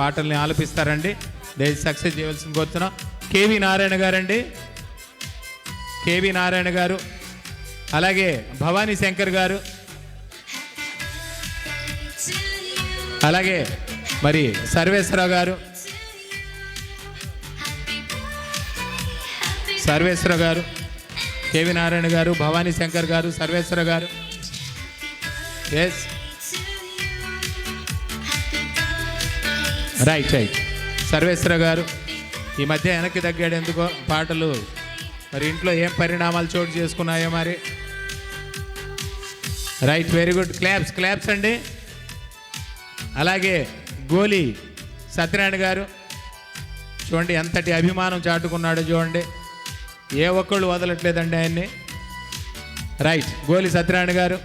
పాటల్ని ఆలపిస్తారండి. దయచేసి సక్సెస్ చేయవలసింది కోరుతున్నాం. కేవి నారాయణ గారండి. కేవి నారాయణ గారు. అలాగే భవానీ శంకర్ గారు. అలాగే మరి సర్వేశ్వరరావు గారు. సర్వేశ్వర గారు. కేవి నారాయణ గారు భవానీ శంకర్ గారు సర్వేశ్వర గారు. ఎస్ రైట్ రైట్ సర్వేశ్వర గారు ఈ మధ్య వెనక్కి తగ్గాడు ఎందుకో పాటలు. మరి ఇంట్లో ఏం పరిణామాలు చోటు చేసుకున్నాయో మరి? Right very good claps claps అండి. అలాగే గోలి సత్యనారాయణ గారు చూడండి ఎంతటి అభిమానం చాటుకున్నాడో చూడండి. ఏ ఒక్కళ్ళు వదలట్లేదండి ఆయన్ని. రైట్ గోలి సత్యనారాయణ గారు.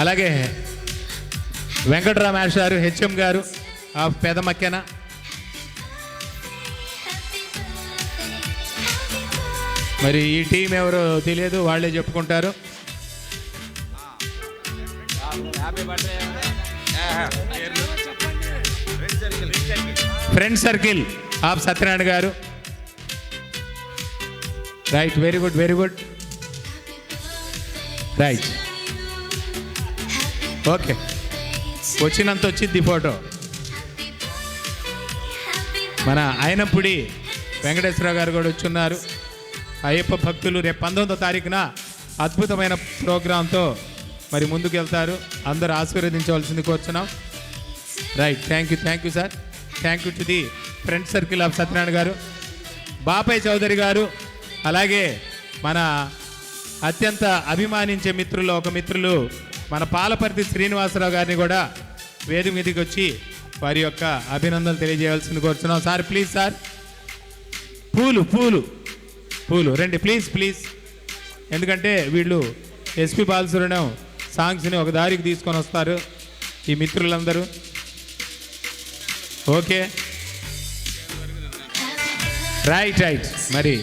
అలాగే వెంకటరామ గారు హెచ్ఎం గారు ఆఫ్ పెదమక్కెన మరి ఈ టీం ఎవరు తెలియదు వాళ్ళే చెప్పుకుంటారు. Friend circle of Satyanarayana garu. Right very good very good right okay వచ్చినంత వచ్చింది ఫోటో. మన ఆయనపుడి వెంకటేశ్వరరావు గారు కూడా వచ్చున్నారు. అయ్యప్ప భక్తులు రేపు పంతొమ్మిదో తారీఖున అద్భుతమైన ప్రోగ్రాంతో మరి ముందుకు వెళ్తారు అందరూ ఆశీర్వదించవలసింది కోరుచున్నాం. Right thank you thank you sir thank you to the friend circle of Satyanarayana garu Bapayya Chowdary గారు అలాగే మన అత్యంత అభిమానించే మిత్రుల్లో ఒక మిత్రులు మన పాలపర్తి శ్రీనివాసరావు గారిని కూడా వేది మీదకి వచ్చి వారి యొక్క అభినందనలు తెలియజేయాల్సింది కోరుతున్నాం సార్ ప్లీజ్ సార్. పూలు పూలు. పూలు. రండి ప్లీజ్ ప్లీజ్ ఎందుకంటే వీళ్ళు ఎస్పి బాలసురణం సాంగ్స్ని ఒక దారికి తీసుకొని వస్తారు ఈ మిత్రులందరూ. ఓకే. రైట్ రైట్ మరి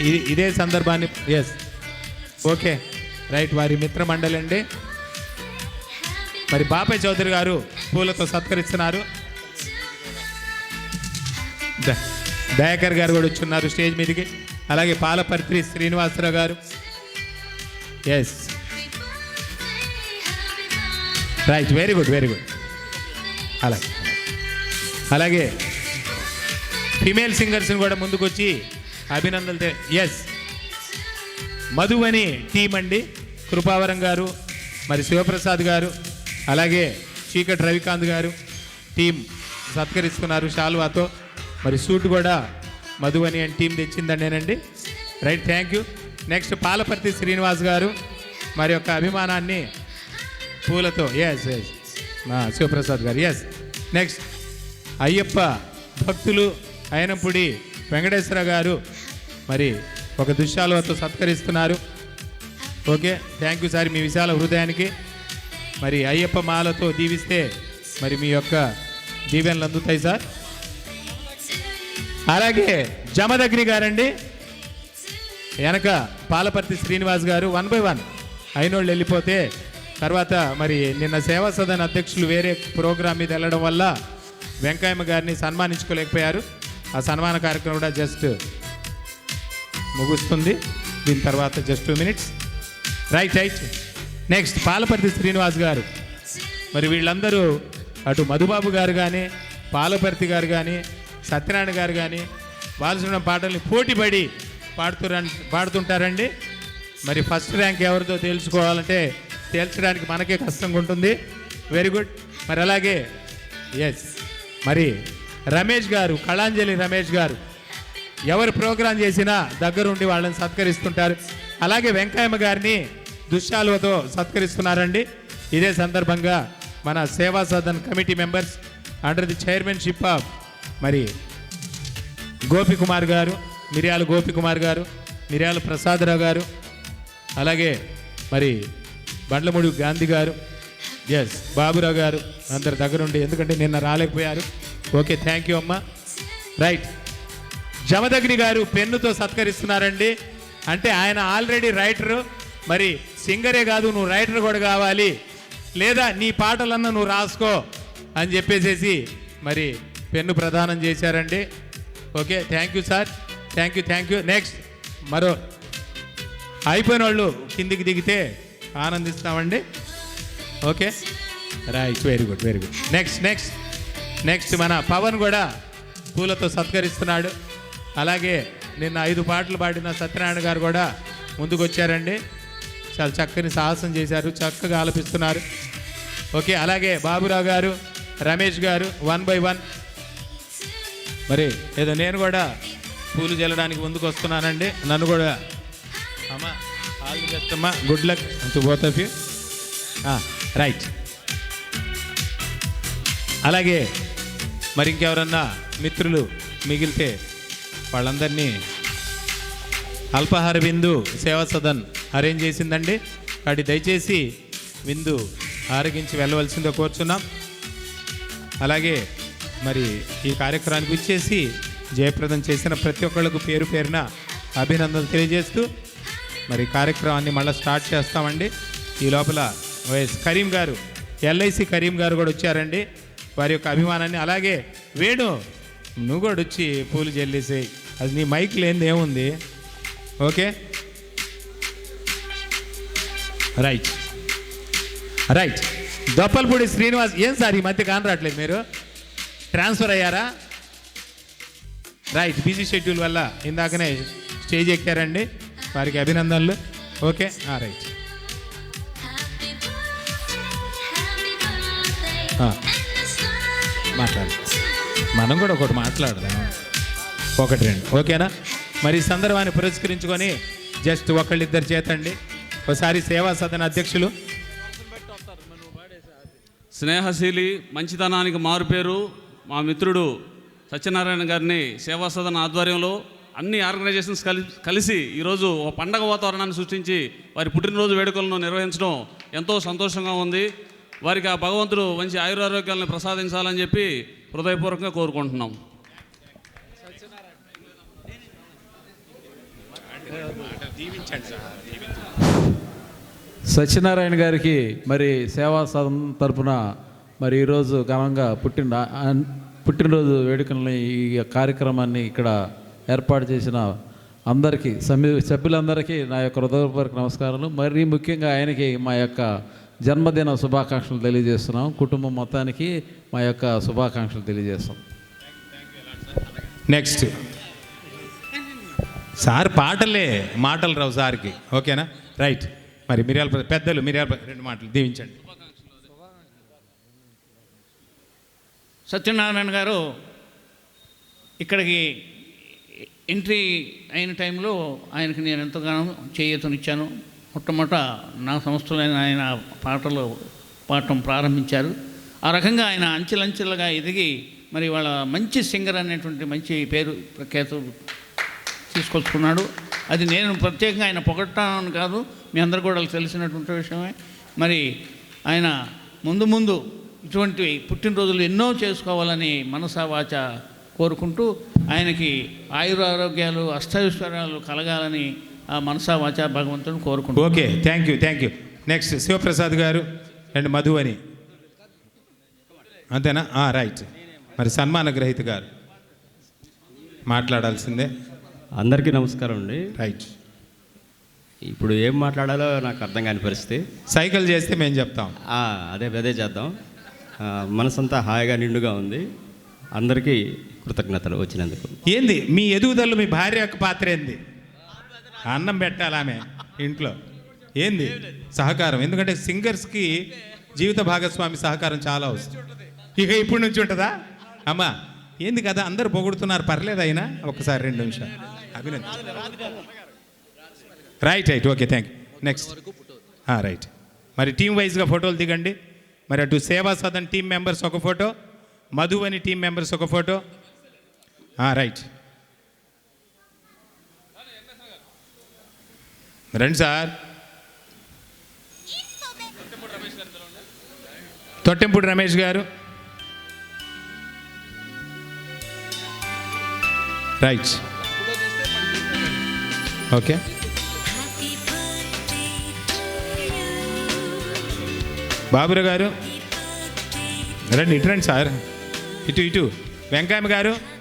ఇది ఇదే సందర్భాన్ని ఎస్ ఓకే. రైట్ వారి మిత్ర మండలి అండి మరి బాపయ్య చౌదరి గారు పూలతో సత్కరిస్తున్నారు. దయాకర్ గారు కూడా వచ్చున్నారు స్టేజ్ మీదకి. అలాగే Palaparthi Srinivasarao garu. Yes right very good very good అలాగే అలాగే ఫిమేల్ సింగర్స్ని కూడా ముందుకు వచ్చి అభినందనలు ఎస్ మధువని టీం అండి కృపావరం గారు మరి శివప్రసాద్ గారు అలాగే చీకటి రవికాంత్ గారు టీం సత్కరిస్తున్నారు షాల్వాతో. మరి సూట్ కూడా మధువని అని team తెచ్చిందండేనండి right thank you next Palaparthi Srinivas garu మరి యొక్క అభిమానాన్ని పూలతో ఎస్ ఎస్ మా శివప్రసాద్ గారు ఎస్ నెక్స్ట్ అయ్యప్ప భక్తులు అయినప్పుడి వెంకటేశ్వర గారు మరి ఒక దుశ్యాలతో సత్కరిస్తున్నారు. ఓకే థ్యాంక్ యూ సార్ మీ విశాల హృదయానికి మరి అయ్యప్ప మాలతో దీవిస్తే మరి మీ యొక్క దీవెనలు అందుతాయి సార్? అలాగే జమదగ్ని గారండి. వెనక పాలపర్తి శ్రీనివాస్ గారు వన్ బై వన్. అయినోళ్ళు వెళ్ళిపోతే తర్వాత మరి నిన్న సేవా సదన్ అధ్యక్షులు వేరే ప్రోగ్రాం మీద వెళ్ళడం వల్ల వెంకయ్యమ్మ గారిని సన్మానించుకోలేకపోయారు. ఆ సన్మాన కార్యక్రమం కూడా జస్ట్ ముగుస్తుంది. దీని తర్వాత just two minutes right right next Palaparthi Srinivas garu. మరి వీళ్ళందరూ అటు మధుబాబు గారు కానీ పాలపర్తి గారు కానీ సత్యనారాయణ గారు కానీ బాలసుబ్రహ్మణ్యం పాటల్ని పోటీపడి పాడుతురా పాడుతుంటారండి. మరి ఫస్ట్ ర్యాంక్ ఎవరితో తేల్చుకోవాలంటే తేల్చడానికి మనకే కష్టంగా ఉంటుంది. వెరీ గుడ్ మరి అలాగే ఎస్ మరి రమేష్ గారు కళాంజలి రమేష్ గారు ఎవరు ప్రోగ్రాం చేసినా దగ్గరుండి వాళ్ళని సత్కరిస్తుంటారు. అలాగే వెంకయ్యమ్మ గారిని దుశ్శాలువతో సత్కరిస్తున్నారండి. ఇదే సందర్భంగా మన Seva Sadan committee members under the chairmanship of మరి గోపికుమార్ గారు మిర్యాల గోపికుమార్ గారు మిర్యాల ప్రసాదరావు గారు అలాగే మరి బండ్లమూడి గాంధీ గారు ఎస్ బాబురావు గారు అందరి దగ్గరుండి ఎందుకంటే నిన్న రాలేకపోయారు. ఓకే థ్యాంక్ యూ అమ్మా. రైట్ జమదగ్ని గారు పెన్నుతో సత్కరిస్తున్నారండి. అంటే ఆయన ఆల్రెడీ రైటరు మరి సింగరే కాదు నువ్వు రైటర్ కూడా కావాలి. లేదా నీ పాటలన్నా నువ్వు రాసుకో అని చెప్పేసేసి మరి పెన్ను ప్రదానం చేశారండి. Okay thank you sir thank you thank you next మరో. అయిపోయిన వాళ్ళు కిందికి దిగితే ఆనందిస్తామండి. Okay? Right very good very good next next next మన పవన్ కూడా పూలతో సత్కరిస్తున్నాడు. అలాగే నిన్న ఐదు పాటలు పాడిన సత్యనారాయణ గారు కూడా ముందుకు వచ్చారండి చాలా చక్కని సాహసం చేశారు చక్కగా ఆలపిస్తున్నారు. ఓకే అలాగే బాబురావు గారు రమేష్ గారు వన్ బై వన్. మరి ఏదో నేను కూడా పూలు చల్లడానికి ముందుకు వస్తున్నానండి. నన్ను కూడా అమ్మా ఆల్ ది బెస్ట్ అమ్మా. Good luck to both of you right అలాగే మరి ఇంకెవరన్నా మిత్రులు మిగిలితే వాళ్ళందరినీ అల్పాహార విందు సేవా సదన్ అరేంజ్ చేసిందండి. వాటి దయచేసి విందు ఆరగించి వెళ్ళవలసిందో కోరుచున్నాం. అలాగే మరి ఈ కార్యక్రమానికి వచ్చేసి జయప్రదం చేసిన ప్రతి ఒక్కళ్ళకు పేరు పేరున అభినందనలు తెలియజేస్తూ మరి కార్యక్రమాన్ని మళ్ళీ స్టార్ట్ చేస్తామండి. ఈ లోపల వైఎస్ కరీం గారు ఎల్ఐసి కరీం గారు కూడా వచ్చారండి. వారి యొక్క అభిమానాన్ని అలాగే వేణు నువ్వు కూడా వచ్చి పూలు చెల్లేసేయి అది నీ మైక్ లేనిది ఏముంది? Okay? Right right Doppalapudi Srinivas ఏం సార్ ఈ మధ్య కానరాట్లేదు మీరు? ట్రాన్స్ఫర్ అయ్యారా? రైట్ బిజీ షెడ్యూల్ వల్ల ఇందాకనే స్టేజ్ ఎక్కారండి. వారికి అభినందనలు. Okay right ah, ah. మాట్లాడు. మనం కూడా ఒకటి మాట్లాడదాం. ఒకటి రెండు. ఓకేనా మరి ఈ సందర్భాన్ని పురస్కరించుకొని జస్ట్ ఒకళ్ళిద్దరు చేతండి. ఒకసారి సేవా సదన అధ్యక్షులు. స్నేహశీలి మంచితనానికి మారుపేరు మా మిత్రుడు సత్యనారాయణ గారిని సేవా సదన ఆధ్వర్యంలో అన్ని ఆర్గనైజేషన్స్ కలిసి కలిసి ఈరోజు ఒక పండగ వాతావరణాన్ని సృష్టించి వారి పుట్టినరోజు వేడుకలను నిర్వహించడం ఎంతో సంతోషంగా ఉంది. వారికి ఆ భగవంతుడు మంచి ఆయురారోగ్యాలను ప్రసాదించాలని చెప్పి హృదయపూర్వకంగా కోరుకుంటున్నాం. సత్యనారాయణ గారికి మరి సేవా సదం తరపున మరి ఈరోజు ఘనంగా పుట్టిన పుట్టినరోజు వేడుకల్ని ఈ కార్యక్రమాన్ని ఇక్కడ ఏర్పాటు చేసిన అందరికీ సభ్యు సభ్యులందరికీ నా యొక్క హృదయపూర్వక నమస్కారాలు. మరీ ముఖ్యంగా ఆయనకి మా యొక్క జన్మదిన శుభాకాంక్షలు తెలియజేస్తున్నాం. కుటుంబం మొత్తానికి మా యొక్క శుభాకాంక్షలు తెలియజేస్తాం. నెక్స్ట్ సార్ పాటలే మాటలు రావు సార్కి. ఓకేనా? రైట్ మరి మిరియాల పెద్దలు మిరియాల రెండు మాటలు దీవించండి. సత్యనారాయణ గారు ఇక్కడికి ఎంట్రీ అయిన టైంలో ఆయనకి నేను ఎంతగానో చేయతనిచ్చాను. మొట్టమొదట నా సంస్థలైన ఆయన పాటలు పాడటం ప్రారంభించారు. ఆ రకంగా ఆయన అంచెలంచెలుగా ఎదిగి మరి వాళ్ళ మంచి సింగర్ అనేటువంటి మంచి పేరు ప్రఖ్యాత తీసుకొచ్చుకున్నాడు. అది నేను ప్రత్యేకంగా ఆయన పొగట్టాను కాదు మీ అందరు కూడా తెలిసినటువంటి విషయమే. మరి ఆయన ముందు ముందు ఇటువంటి పుట్టినరోజులు ఎన్నో చేసుకోవాలని మనసా వాచ కోరుకుంటూ ఆయనకి ఆయురారోగ్యాలు అష్టైశ్వర్యాలు కలగాలని ఆ మనసా వాచ భగవంతుని కోరుకుంటూ okay thank you thank you next Sivaprasad garu and Madhu అని అంతేనా రైట్ మరి సన్మాన గ్రహీత గారు మాట్లాడాల్సిందే. అందరికీ నమస్కారం అండి. రైట్ ఇప్పుడు ఏం మాట్లాడాలో నాకు అర్థం కాని పరిస్థితి. సైకిల్ చేస్తే మేము చెప్తాం. అదే అదే చేద్దాం. మనసంతా హాయిగా నిండుగా ఉంది. అందరికీ కృతజ్ఞతలు వచ్చినందుకు. ఏంది? మీ ఎదుగుదల మీ భార్య యొక్క పాత్ర ఏంది? అన్నం పెట్టాలి ఆమె ఇంట్లో? ఏంది? సహకారం. ఎందుకంటే సింగర్స్కి జీవిత భాగస్వామి సహకారం చాలా అవసరం ఇక ఇప్పటి నుంచి ఉంటుందా? అమ్మా ఏంది కదా? అందరు పొగుడుతున్నారు. పర్లేదు అయినా. ఒకసారి రెండు నిమిషాలు. అభినందన right right okay thank you next right మరి టీం వైజ్గా ఫోటోలు దిగండి. మరి అటు సేవా సదన్ టీం మెంబర్స్ ఒక ఫోటో మధు అని టీం మెంబర్స్ ఒక ఫోటో రైట్ ah, రండి sir. Tottempudi Ramesh garu. Right okay బాబుర గారు. రండి ఇటు రండి సార్. ఇటు ఇటు. వెంకయ్య గారు.